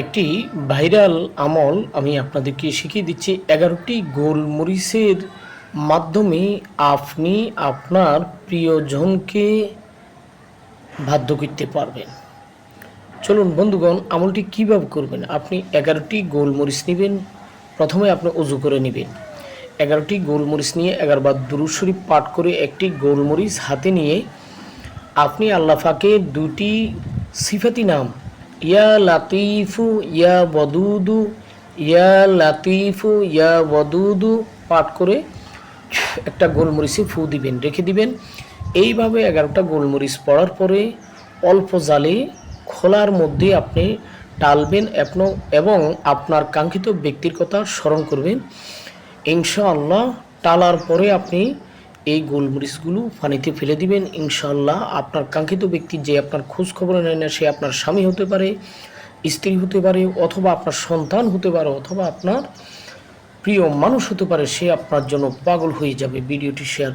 একটি ভাইরাল আমল আমি আপনাদেরকে শিখিয়ে দিচ্ছি। এগারোটি গোলমরিচের মাধ্যমে আপনি আপনার প্রিয়জনকে বাধ্য করতে পারবেন। চলুন বন্ধুগণ, আমলটি কীভাবে করবেন? আপনি এগারোটি গোলমরিচ নেবেন, প্রথমে আপনি উজু করে নেবেন। এগারোটি গোলমরিচ নিয়ে এগারোবার দুরুদ শরীফ পাঠ করে একটি গোলমরিচ হাতে নিয়ে আপনি আল্লাহ ফাঁকের দুটি সিফাতি নাম ইয়া লাতিফু, ইয়া বদুদু, ইয়া লাতিফু, ইয়া বদুদু, পাঠ করে একটা গোলমরিচে ফু দিবেন, রেখে দিবেন। এইভাবে এগারোটা গোলমরিচ পড়ার পরে অল্প জালে খোলার মধ্যে আপনি টালবেন এবং- আপনার কাঙ্ক্ষিত ব্যক্তির কথা স্মরণ করবেন। ইনশাআল্লাহ, টালার পরে আপনি এই গোলমরিচগুলো পানিতে ফেলে দিবেন ইনশাল্লাহ আপনার কাঙ্ক্ষিত ব্যক্তি যে আপনার খোঁজ খবর নেয় না, সে আপনার স্বামী হতে পারে, স্ত্রী হতে পারে, অথবা আপনার সন্তান হতে পারে, অথবা আপনার প্রিয় মানুষ হতে পারে, সে আপনার জন্য পাগল হয়ে যাবে। ভিডিওটি শেয়ার